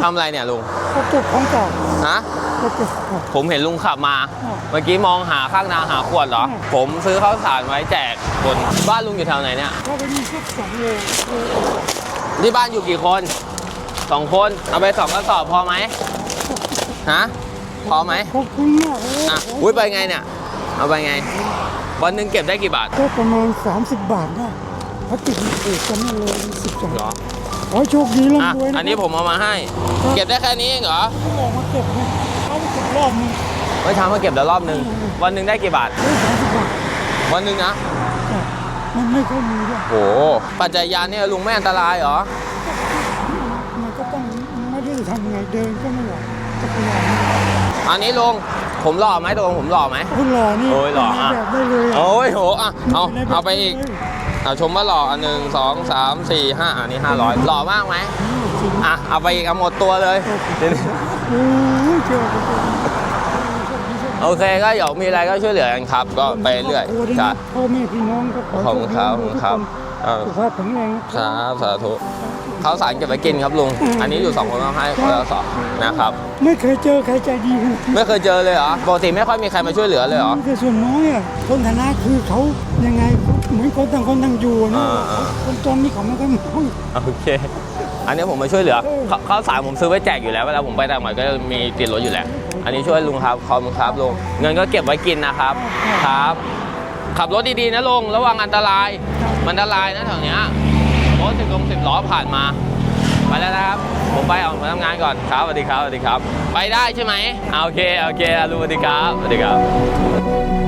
ทำอะไรเนี่ยลุงเขาเก็บของเก่าฮะเขาเก็บของผมเห็นลุงขับมาอ่าเมื่อกี้มองหาข้างนาหาขวดเหรออืมผมซื้อข้าวสารไว้แจกคนบ้านลุงอยู่แถวไหนเนี่ยเขาไปมีสักสองโลที่บ้านอยู่กี่คนสองคนเอาไปสองกระสอบพอไหมฮะพอไหมขอบคุณมากโอ้อะอุ้ยไปไงเนี่ย เอาไปไงวันหนึ่งเก็บได้กี่บาทก็ประมาณ 30 บาทได้ เขาติดเอกกันนั่นเลยสิบสองเหรอขอให้โชคดีอะร่ำรวยนะอันนี้ผมเอามาให้ เก็บได้แค่นี้เองเหรอเขาออกมาเก็บเนี่ยเขาไปเก็บรอบนึงเมื่อเช้ามาเก็บแล้วรอบหนึ่งวันหนึ่งได้กี่บาท ได้สามสิบบาทวันหนึ่งนะจ้ะมันไม่ค่อยมีด้วยโหปัจจัยยานเนี่ยลุงไม่อันตรายเหรอมันก็ต้องไม่ได้ทำไงเดินก็ไม่ไหวจักรยานอันนี้ลุง ผมหล่อไหมตกลงผมหล่อไหมคุณหล่อนี่โอ้ยหล่ออะแบบได้เลยะโอ้ยโหอะเอาในแบบเอาไปอีกด้เลยเอาชมว่าหล่ออันหนึ่งสองสามสี่ห้าอันนี้ห้าร้อยหล่อมากไหมอะเอาไปอีกเอาหมดตัวเลยโอ้ยเจอกันโอเคก็เดี๋ยวมีอะไรก็ช่วยเหลือกันครับ ก็ไปเรื่อยครบครัวด้วยจ้ะนะพ่อแม่พี่น้องก็ขอขอบคุณครับขอบคุณครับเออสุขภาพแข็งแรงนะครับสาธุ ข้าวสารเก็บไว้กินครับลุง อันนี้อยู่สองคนมาให้คนละสองนะครับ ไม่เคยเจอใครใจดีขนาดนี้ไม่เคยเจอเลยเหรอปกติไม่ค่อยมีใครมาช่วยเหลือเลยเหรอ แต่ส่วนน้อยอะคนฐานะคือเขายังไงเขาเหมือนคนต่างคนต่างอยู่นะอ่าอ่า คนจนนี่เขาไม่ค่อยมองโอเค อันนี้ผมมาช่วยเหลือเออข้าข้าวสารผมซื้อไว้แจกอยู่แล้วเวลาผมไปต่างจังหวัดก็จะมีติดรถอยู่แล้ว อันนี้ช่วยลุงครับขอบคุณครับลุงเงินก็เก็บไว้กินนะครับครับ ขับรถดีๆนะลุงระวังอันตรายมันอันตรายนะแถวเนี้ย 10ล้อผ่านมา ไปแล้วนะครับ ผมไปออกมาทำงานก่อนครับสวัสดีครับสวัสดีครับ ไปได้ใช่ไหมโอเคโอเคลูสวัสดีครับสวัสดีครับ